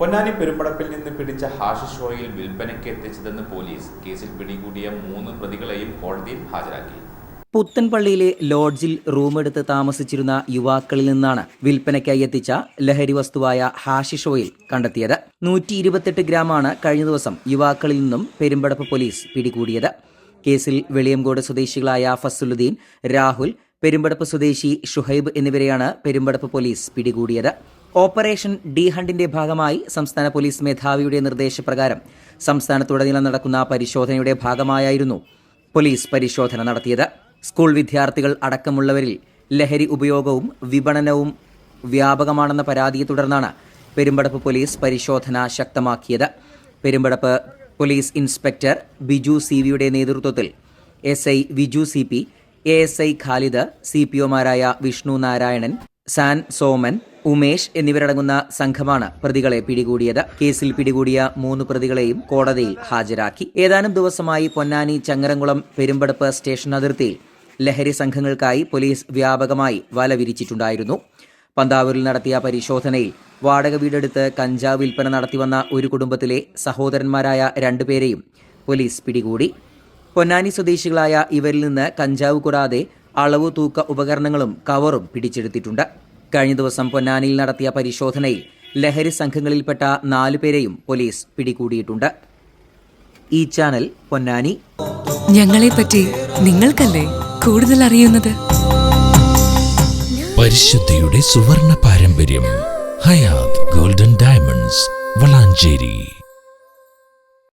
പൊന്നാനി പെരുമ്പടപ്പിൽ നിന്ന് പിടിച്ച hashish oil വിൽപ്പനയ്ക്ക് എത്തിച്ചതെന്ന് പോലീസ് കേസിൽ പിടികൂടിയ മൂന്ന് പ്രതികളെയും കോടതിയിൽ ഹാജരാക്കി. പുത്തൻപള്ളിയിലെ ലോഡ്ജിൽ റൂമെടുത്ത് താമസിച്ചിരുന്ന യുവാക്കളിൽ നിന്നാണ് വിൽപ്പനയ്ക്കായി എത്തിച്ച ലഹരി വസ്തുവായ ഹാഷിഷ് ഓയിൽ കണ്ടെത്തിയത്. നൂറ്റി ഇരുപത്തെട്ട് ഗ്രാമാണ് കഴിഞ്ഞ ദിവസം യുവാക്കളിൽ നിന്നും പെരുമ്പടപ്പ് പോലീസ് പിടികൂടിയത്. കേസിൽ വെളിയംകോട് സ്വദേശികളായ ഫസലുദ്ദീൻ രാഹുൽ പെരുമ്പടപ്പ് സ്വദേശി ഷുഹൈബ് എന്നിവരെയാണ് പെരുമ്പടപ്പ് പോലീസ് പിടികൂടിയത്. ഓപ്പറേഷൻ ഡി ഹണ്ടിന്റെ ഭാഗമായി സംസ്ഥാന പോലീസ് മേധാവിയുടെ നിർദ്ദേശപ്രകാരം സംസ്ഥാനത്തുടനീളം നടക്കുന്ന പരിശോധനയുടെ ഭാഗമായായിരുന്നു പോലീസ് പരിശോധന നടത്തിയത്. സ്കൂൾ വിദ്യാർത്ഥികൾ അടക്കമുള്ളവരിൽ ലഹരി ഉപയോഗവും വിപണനവും വ്യാപകമാണെന്ന പരാതിയെ തുടർന്നാണ് പെരുമ്പടപ്പ് പോലീസ് പരിശോധന ശക്തമാക്കിയത്. Perumpadappu police inspector Biju C വിയുടെ നേതൃത്വത്തിൽ S I Viju C P A S I Khalid C P ഒമാരായ Vishnu Narayanan സാൻ സോമൻ ഉമേഷ് എന്നിവരടങ്ങുന്ന സംഘമാണ് പ്രതികളെ പിടികൂടിയത്. കേസിൽ പിടികൂടിയ മൂന്ന് പ്രതികളെയും കോടതിയിൽ ഹാജരാക്കി. ഏതാനും ദിവസമായി പൊന്നാനി ചങ്ങരംകുളം പെരുമ്പടപ്പ് സ്റ്റേഷൻ അതിർത്തിയിൽ ലഹരി സംഘങ്ങൾക്കായി പോലീസ് വ്യാപകമായി വല വിരിച്ചിട്ടുണ്ടായിരുന്നു. പന്താവൂരിൽ നടത്തിയ പരിശോധനയിൽ വാടക വീടെടുത്ത് കഞ്ചാവ് വിൽപ്പന നടത്തിവന്ന ഒരു കുടുംബത്തിലെ സഹോദരന്മാരായ രണ്ടുപേരെയും പോലീസ് പിടികൂടി. പൊന്നാനി സ്വദേശികളായ ഇവരിൽ നിന്ന് കഞ്ചാവ് കൂടാതെ അളവ് തൂക്ക ഉപകരണങ്ങളും കവറും പിടിച്ചെടുത്തിട്ടുണ്ട്. കഴിഞ്ഞ ദിവസം പൊന്നാനിയിൽ നടത്തിയ പരിശോധനയിൽ ലഹരി സംഘങ്ങളിൽപ്പെട്ട നാലുപേരെയും പോലീസ് പിടികൂടിയിട്ടുണ്ട്. ഈ ചാനൽ പൊന്നാനി. ഞങ്ങളെപ്പറ്റി നിങ്ങൾക്കല്ലേ കൂടുതൽ അറിയുന്നത്? പരിശുദ്ധിയുടെ സുവർണ പാരമ്പര്യം ഹയാത് ഗോൾഡൻ ഡയമണ്ട്സ് വളാഞ്ചേരി.